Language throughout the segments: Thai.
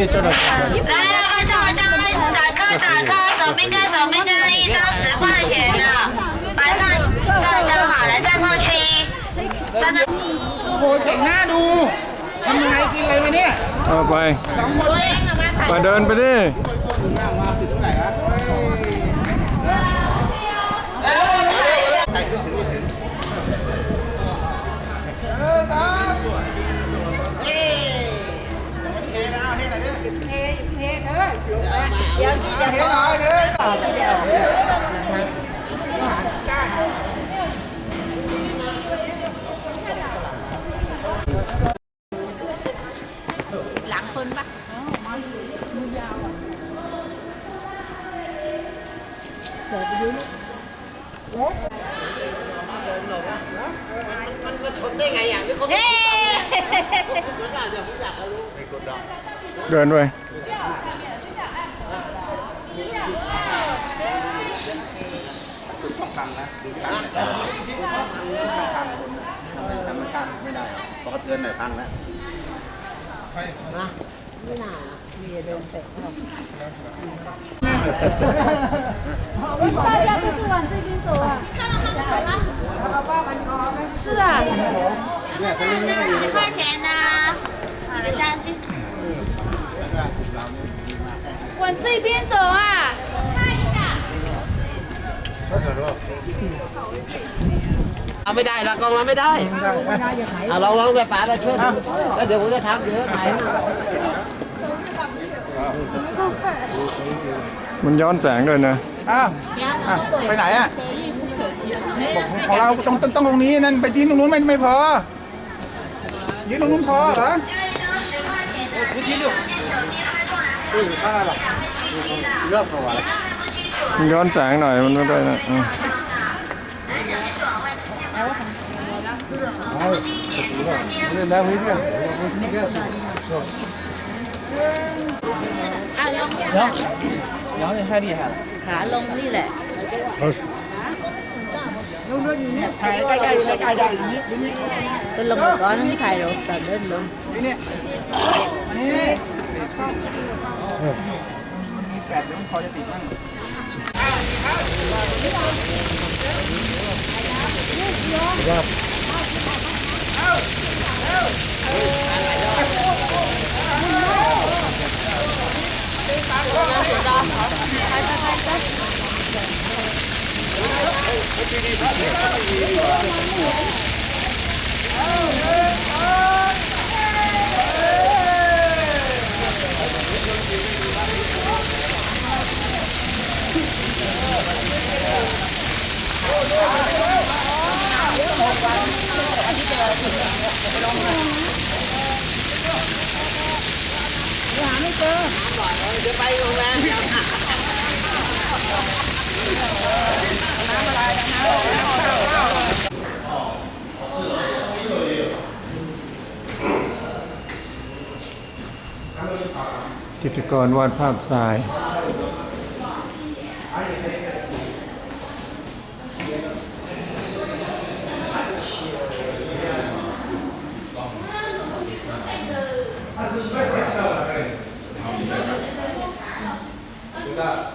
你这的。来，快叫我张打卡打卡，手边跟手边跟一张十块钱的，马上站站好了，站上去，站在。 โอ้โหเจ๋งหน้าดูทำยังไงกินอะไรวะเนี่ย เอาไป ไปเดินไปดิ เดินไปทำไม่ข้างไม่ได้เพราะ เขาเตือนหน่อยพังแล้ว 大家都是往这边走啊。看到他们走了。是啊。十块钱的，好了，站上去。 往这边走啊。看一下。 เอาไม่ได้ละกองเราไม่ได้เอาลองลองไปป๋าเราช่วยดูแล้วเดี๋ยวผมจะทำเดี๋ยวถ่ายให้ มันย้อนแสงด้วยนะ อ้าวอ่ะไปไหนอ่ะบอกของเราต้องต้องต้องตรงนี้นั่นไปที่ตรงนู้นไม่ไม่พอยืนตรงนู้นพอเหรอ มันย้ อนแสงหน่อยมันไม่ได้นะอืม 来回这，羊你太厉害了 ขาลงนี่แหละ ถ่ายใกล้ๆใกล้ๆได้อย่างนี้อย่างนี้ เป็น ลงก่อนถ่ายรูปแต่เดินลงนี่ อันนี้มีแปดเดี๋ยวมันพอจะติดมั่งจิตรกรวาดภาพทราย อ้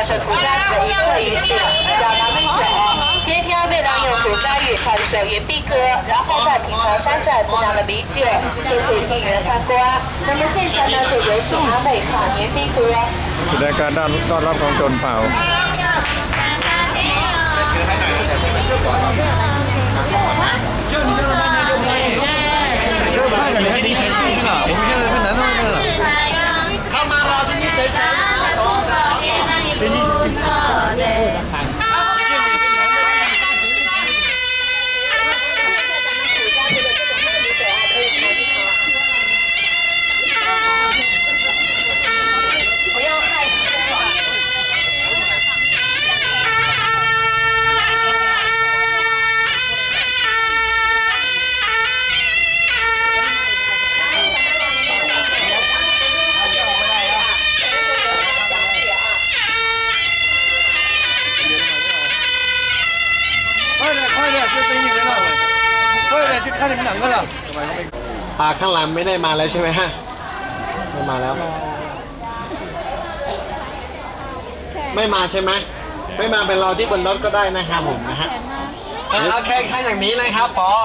看到的是涂鸦子的一刻仪式，叫南门酒。今天为了用土家语唱一首云碧歌，然后再品尝山寨自酿的米酒，就可以进园参观。那么现在呢，就有请阿妹唱云碧歌。 แสดงการต้อนรับของชนเผ่า ถ้างหนังก็หล่ะปลาข้างหลังไม่ได้มาแล้วใช่ไหมฮะไม่มาแล้ว ไม่มาใช่ไหมไม่มาเป็นรอที่บนรถก็ได้นะครับผมนะฮะโอเคแค่อย่างนี้นะครับเพราะ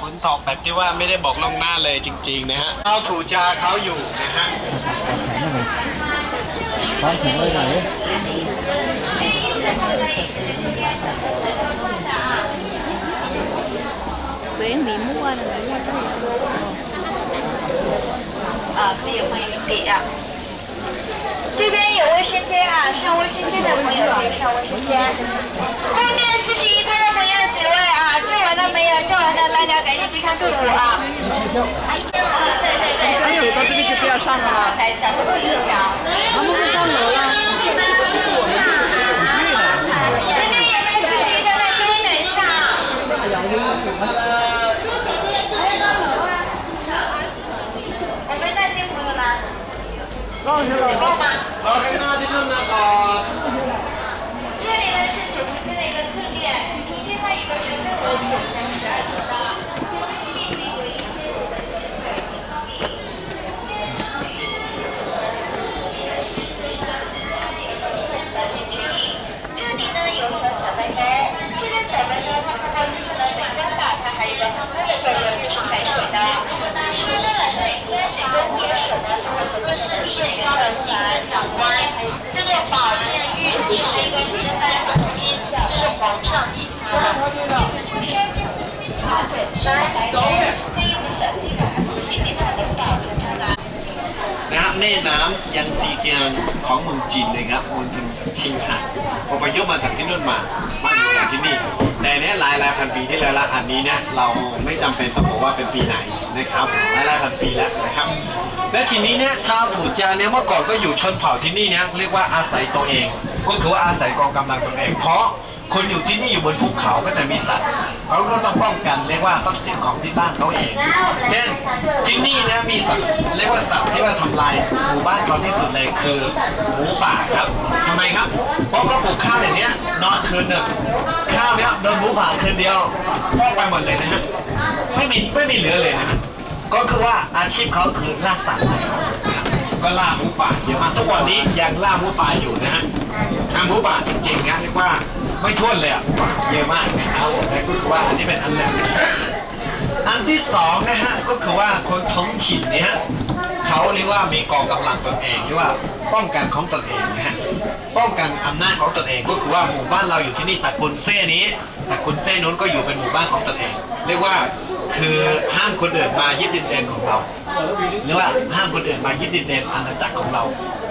ฝนตกแบบที่ว่าไม่ได้บอกล่วงหน้าเลยจริง ๆ นะฮะเราถูจาเขาอยู่นะฮะความแข็งเลยไหน 啊，可以换一笔啊。这边有卫生间啊，上卫生间的朋友可以上卫生间。后面四十一排的朋友几位啊？叫完的没有？叫完的大家赶紧去上队伍啊！啊，对对对，还有到这边就不要上了吗？他们是上楼了。Bakit natin oh. na 作是是一个行政长官，这个保健玉玺是一个是在很新，这是皇上亲发的。来，走的。这一部分这个还是给大家都保留下来。 นะฮะแม่น้ำยังซีเกียนของเมืองจีนเลยครับเมืองชิงหันอพยพมาจากที่นู่นมามาอยู่ในที่นี่ แต่เนี้ยหลายหลายพันปีที่แล้วละอันนี้เนี่ยเราไม่จำเป็นต้องบอกว่าเป็นปีไหนนะครับหลายหลายพันปีแล้วนะครับ และทีนี้เนี่ยชาวถูจาเนี่ยเมื่อก่อนก็อยู่ชนเผ่าที่นี่เนี่ยเรียกว่าอาศัยตัวเอง ก็คือว่าอาศัยกองกำลังตัวเอง เพราะคนอยู่ที่นี่อยู่บนภูเขาก็จะมีสัตว์เขาก็ต้องป้องกันเรียกว่าทรัพย์สินของที่บ้านเขาเอง เช่นที่นี่นะมีสัตว์เรียกว่าสัตว์ที่ว่าทำลายหมู่บ้านเขาที่สุดเลยคือหมูป่าครับทำไมครับ เพราะเขาปลูกข้าวอย่างเนี้ยนอนคืนหนึ่งข้าวเนี้ยโดนหมูป่าคืนเดียวฟอกไปหมดเลยนะฮะไม่มีไม่มีเหลือเลยนะ ก็คือว่าอาชีพเขาคือล่าสัตว์ก็ล่าหมูป่าเยอะมากทุกวันนี้ยังล่าหมูป่าอยู่นะฮะหมูป่าจริงๆนะเรียกว่าไม่ท้วนเลยอะเยอะมากนะครับและก็คือว่าอันนี้เป็นอันแรกอันที่สองนะฮะก็คือว่าคนท้องถิ่นเนี่ย เขาเรียกว่ามีกองกำลังตนเองเรียกว่าป้องกันของตนเองนะฮะป้องกันอำนาจของตนเองก็คือว่าหมู่บ้านเราอยู่ที่นี่ตระกูลเซ่นี้ตระกูลเซ่นู้นก็อยู่เป็นหมู่บ้านของตนเอง เรียกว่าคือห้ามคนอื่นมายึดดินแดนของเราหรือว่าห้ามคนอื่นมายึดดินแดนอาณาจักรของเรา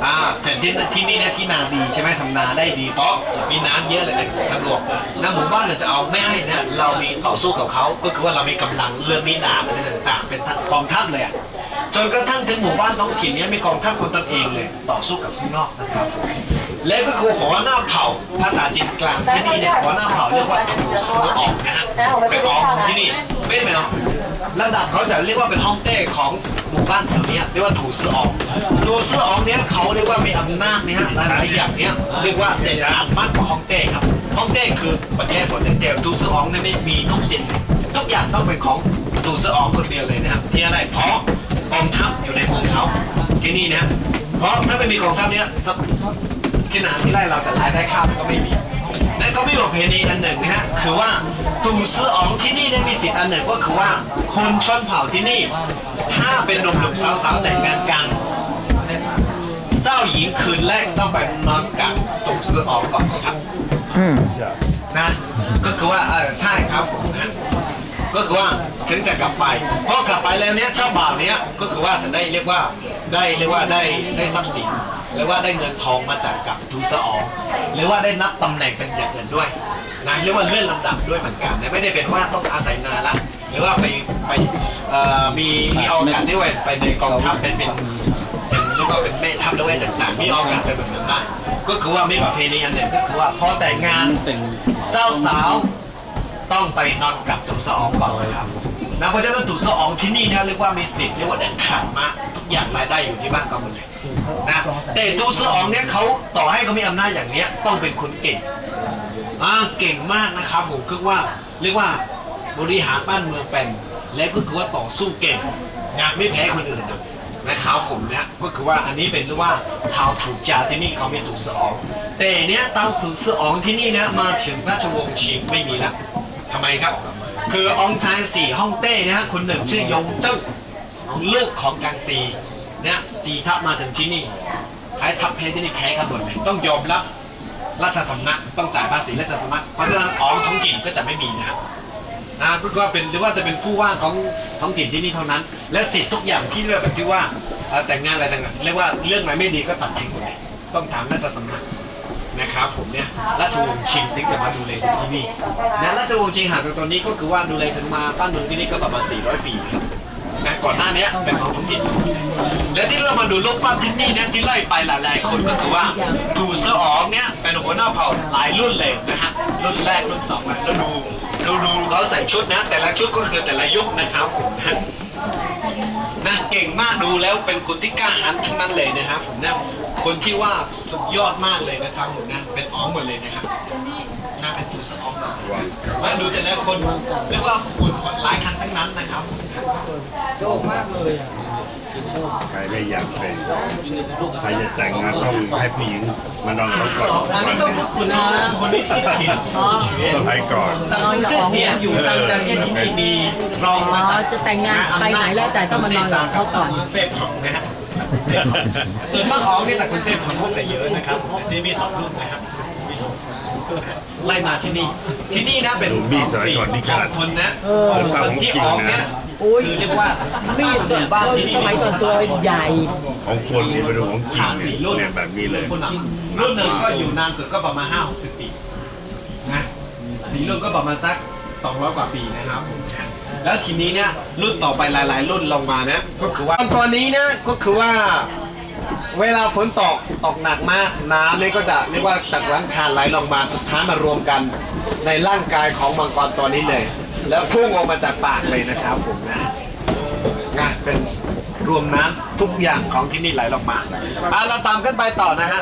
อ่าแต่ที่ที่นี่เนี่ยที่นาดีใช่ไหมทำนาได้ดีเพราะมีน้ำเยอะเลยสะดวกนะหมู่บ้านเราจะเอาไม่ให้นะเรามีต่อสู้กับเขาก็คือว่าเรามีกำลังเรือมีดาบอะไรต่างๆ เป็นกองทัพเลยอะ จนกระทั่งถึงหมู่บ้านท้องถิ่นนี้มีกองทัพของตนเองเลยต่อสู้กับข้างนอกนะครับ และก็คือหัวหน้าเผ่าภาษาจีนกลางที่นี่เนี่ยหัวหน้าเผ่าเรียกว่าถูซื้อออกนะฮะเป็นออกที่นี่เป็นไหมเนาะระดับเขาจะเรียกว่าเป็นฮ่องเต้ของหมู่บ้านแถวนี้เรียกว่าถูซื้อออกถูซื้อออกเนี้ยเขาเรียกว่ามีอำนาจนี่ยฮะหลายๆอย่างเนี้ยเรียกว่าเด่นดังมากกว่าฮ่องเต้ครับฮ่องเต้คือประเทศคนเดียวถูซื้อออกเนี่ยไม่มีทุกสิ่งทุกอย่างต้องเป็นของถูซื้อออกคนเดียวเลยนะครับที่อะไรเพราะ องทัพอยู่ในเมืองเขาที่นี่นะเพราะถ้าไม่มีกองทัพเนี้ยขนาดที่ไร่เราจะรายได้ข้าวก็ไม่มีและก็มีประเพณีอันหนึ่งนะฮะคือว่าตู่ซื้ออองที่นี่เนี่ยมีสิทธิ์อันหนึ่งก็คือว่าคนชนเผ่าที่นี่ ถ้าเป็นหนุ่มๆสาวๆแต่งงานกันเจ้าหญิงคืนแรกต้องไปนอนกับตู่ซื้ออองก่อนครับ嗯，นะ ก็คือว่าเออใช่ครับผมนะ ก็คือว่าถึงจะกลับไปเพราะกลับไปแล้วเนี้ยเจ้าบ่าวเนี้ยก็คือว่าจะได้เรียกว่าได้เรียกว่าได้ได้ทรัพย์สินหรือว่าได้เงินทองมาจากกับทูสอองหรือว่าได้นับตำแหน่งเป็นอย่างอื่นด้วยนะเรียกว่าเลื่อนลำดับด้วยเหมือนกันไม่ได้เป็นว่าต้องอาศัยงานละหรือว่าไปไปมีมีโอกาสที่ว่าไปในกองทัพเป็นเป็นเป็นเรียกว่าเป็นแม่ทัพและแว่นต่างๆมีโอกาสเป็นแบบนั้นได้ก็คือว่ามีประเพณีอันหนึ่งก็คือว่าพอแต่งงานเจ้าสาว ต้องไปนอนกับตุสอองก่อนนะครับนะเพราะฉะนั้นตุสอองที่นี่เนี่ยเรียกว่ามีสิทธิ์เรียกว่าเด็ดขาดมากทุกอย่างรายได้อยู่ที่บ้านเขาหมดเลยนะแต่ตุสอองเนี่ยเขาต่อให้เขามีอำนาจอย่างเนี้ยต้องเป็นคนเก่งอ่าเก่งมากนะครับผมคือว่าเรียกว่าบริหารบ้านเมืองเป็นและก็คือว่าต่อสู้เก่งนะไม่แพ้คนอื่นนะนะครับผมเนี่ยก็คือว่าอันนี้เป็นเรียกว่าชาวถูจาที่นี่เขาไมีตุสอองแต่เนี้ยตามสุสอองที่นี่เนี่ยมาถึงราชวงศ์ชิงไม่มีละทำ ไมครับ คือองชายสี่ฮ่องเต้เนี่ยคนหนึ่งชื่อยงเจิ้งลูกของกังซีเนี่ยตีทัพมาถึงที่นี่ให้ทัพเพที่นี่แพ้กันเลยต้องยอมรับราชสำนักต้องจ่ายภาษีราชสำนักเพราะฉะนั้นอองท้องถิ่นก็จะไม่มีนะครับนะก็เป็นหรือว่าจะเป็นผู้ว่าของท้องถิ่นที่นี่เท่านั้น และสิทธิ์ทุกอย่างที่เรียกแบบที่ว่าแต่งงานอะไรต่างๆเรียกว่าเรื่องไหนไม่ดีก็ตัดทิ้งหมดเลยต้องถามราชสำนัก นะครับผมเนี่ยราชวงศ์ชิงถึงจะมาดูแลอยู่ที่นี่นะราชวงศ์ชิงหากตอนนี้ก็คือว่าดูแลถึงมาบ้านเมืองที่นี่ก็ประมาณ 400 ปีครับนะก่อนหน้านี้เป็นของท้องถิ่นและที่เรามาดูรูปปั้นที่นี่เนี่ยที่ไล่ไปหลายๆคนก็คือว่าถูเสื้ออองเนี่ยเป็นหัวหน้าเผ่าหลายรุ่นเลยนะฮะรุ่นแรกรุ่นสองแล้วดูดูดูเขาใส่ชุดนะ แต่ละชุดก็คือแต่ละยุคนะครับผมนะนะเก่งมากดูแล้วเป็นคนที่กล้าหาญทั้งนั้นเลยนะครับผมเนะ คนที่ว่าสุดยอดมากเลยนะครับผมนะเป็นอ้อมหมดเลยนะครับน่าเป็นตูสอ้อมมาดูแต่ละคนเรียกว่าหุ่นหลายคันทั้งนั้นนะครับใครไม่อยากเป็นใครจะแต่งงานต้องให้ผู้หญิงมานอนเขาก่อนอันนี้ต้องขอบคุณนะคนที่ชื่อถิ่นซอเฉวียนสมัยก่อนแต่คุณเส้นเนี่ยอยู่จังจังเช่นที่นี่มีรองมาจากอ๋อจะแต่งงานไปไหนแล้วแต่ต้องมานอนกับเขาก่อนเส้นของนะฮะ เส้นของส่วนมากอ๋องนี่แต่คุณเส้นของพวกจะเยอะนะครับที่มีสองรุ่นนะครับมีสองไล่มาที่นี่ ที่นี่นะเป็นดูมีดสมัยก่อนนี่ขของนาดคนนะเออคนที่อ๋องเนี่ยโอ้ยคือเรียกว่ามีดส่วนบ้านที่นี่สมัยก่อนตัวใหญ่ ของคนนี่ไปดูของจริผ่างนสี่รุ่นเนี่ยแบบนี้เลยรุ่นหนึ่งก็อยู่นานสุดก็ประมาณ5 60ปีนะสี่รุ่นก็ประมาณสัก 200 กว่าปีนะครับผมแล้วทีนี้เนี่ยรุ่นต่อไปหลายๆ รุ่นลงมาเนี่ยก็คือว่าตอนนี้เนี่ยก็คือว่าเวลาฝนตกตกหนักมากน้ำเนี่ยก็จะเรียกว่าจากหลังคาไหลลงมาสุดท้ายมารวมกันในร่างกายของมังกรตัวนี้เลย แล้วพุ่งออกมาจากปากเลยนะครับผมนะนะเป็นรวมน้ำทุกอย่างของที่นี่ไหลลงมาอะเราตามกันไปต่อนะฮะ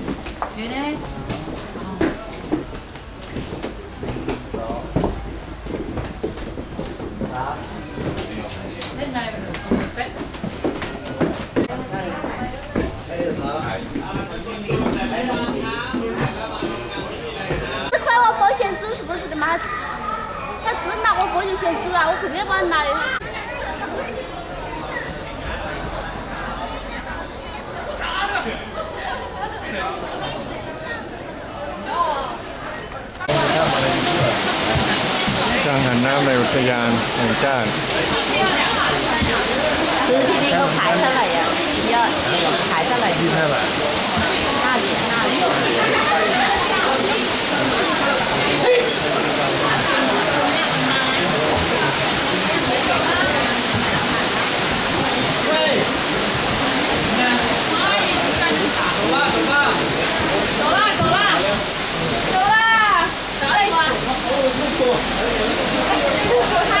我包就先走了，我肯定把他拿的。 สร้างหันน้ำในอุทยานแห่งชาติ ซื้อที่นี่เขาขายเท่าไหร่อ่ะยอดขายเท่าไหร่ยี่ห้าบาทห้าเหรียญห้าเหรียญ ตัว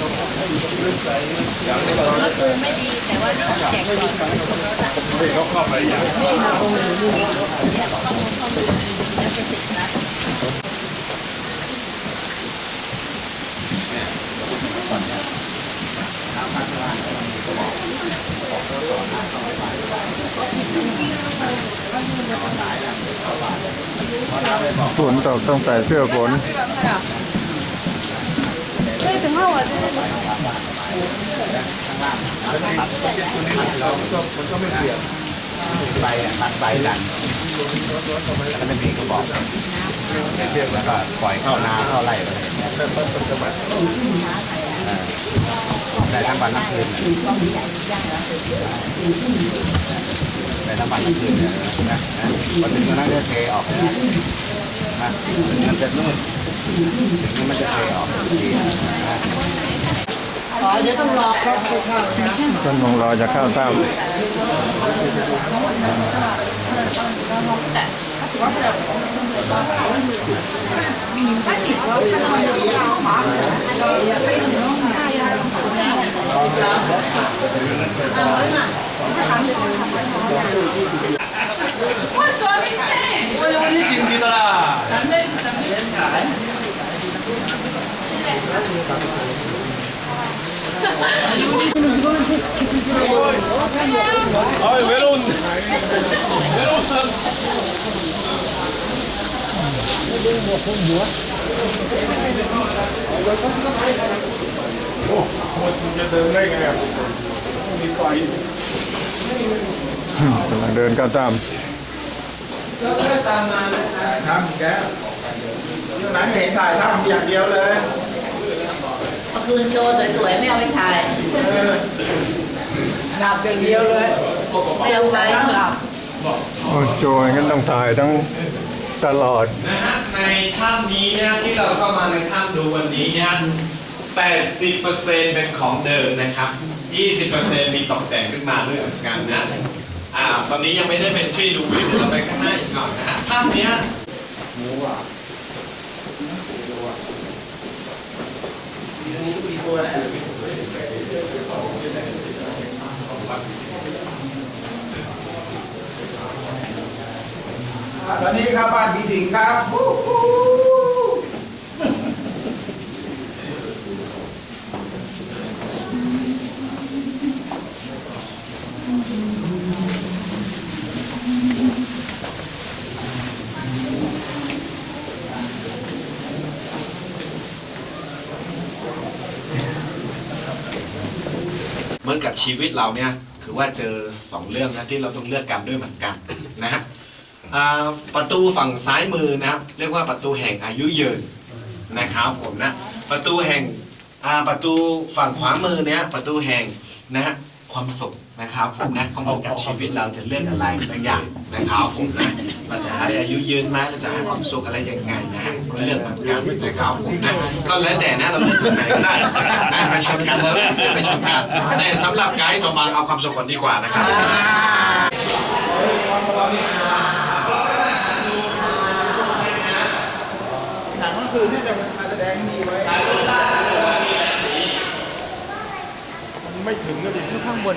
ต้องหันน้ำเยอะเลย ฝนตกต้องใส่เสื้อฝนมันก็ไม่เปลี่ยนใบตัดใบหลังมันจะมีกระบอกเรียกแล้วก็ปล่อยเข้านาเข้าไร่อะไรเงี้ยเริ่มต้นต้นจังหวัดแต่ทั้งวันทั้งคืน ได้ทั้งวันทั้งคืนเนี่ยนะนะพอถึงตอนนั้นก็เทออกนะนะมันจะนุ่มถึงมันจะเทออกทีนะท่านมองรอจะเข้าตา 징기더라. 아 외로운 외로운 뭐 โอ้โจะเดินได้ไงมีไฟกัเดินก้าวตามแล้วก็ตามมาเลยทำแกอยู่ไหนเห็นถ่ายทำอย่างเดียวเลยเมื่อคืนโชว์สวยๆไม่เอาไปถ่ายหลับอย่างเดียวเลยไม่เอาไปหลับโอ้โจยงั้นต้องถ่ายทั้งตลอดนะฮะในถ้ำนี้นะที่เราเข้ามาในถ้ำดูวันนี้เนี่ย 80%เป็นของเดิมนะครับ 20%มีตกแต่งขึ้นมาด้วยเหมือนกันนะอ่าตอนนี้ยังไม่ได้เป็นที่ดูวิวเราไปข้างหน้าอีกหน่อยนะฮะถ้ำเนี้ยตอนนี้ครับบ้านผีสิงครับ มือนกับชีวิตเราเนี่ยถือว่าเจอสองเรื่องนะที่เราต้องเลือกกันด้วยเหมือนกันนะฮะประตูฝั่งซ้ายมือนะครับเรียกว่าประตูแห่งอายุยืนนะครับผมนะประตูแห่งประตูฝั่งขวามือเนี่ยประตูแห่งนะฮะความสุขนะครับผมนะเขาบอกกับชีวิตเราจะเลือกอะไรบางอย่าง นะครับผมนะเราจะให้อายุยืนไหมเราจะให้ความสุขอะไรยังไงนะฮะก็เลือกเหมือนกันนะครับผมนะก็แล้วแต่นะเราเลือกตรงไหนก็ได้นะไปชมกันเลยไปชมกันแต่สำหรับไกด์สมบัติเอาความสุขก่อนดีกว่านะครับหนังเมื่อคืนที่จะมาแสดงมีไว้มันไม่ถึงก็ดิข้างบน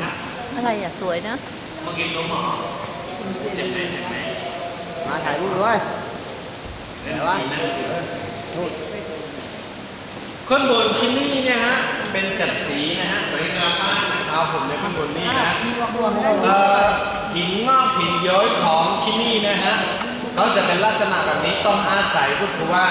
อะไรอะ สวยนะ มาถ่ายรูปด้วยไหนวะข้างบนที่นี่เนี่ยฮะ เป็นจัดสีนะฮะสวยงามมากนะครับผมในข้างบนนี่นะเอ่อหินงอกหินย้อยของที่นี่นะฮะเขาจะเป็นลักษณะแบบนี้ต้องอาศัยก็คือว่า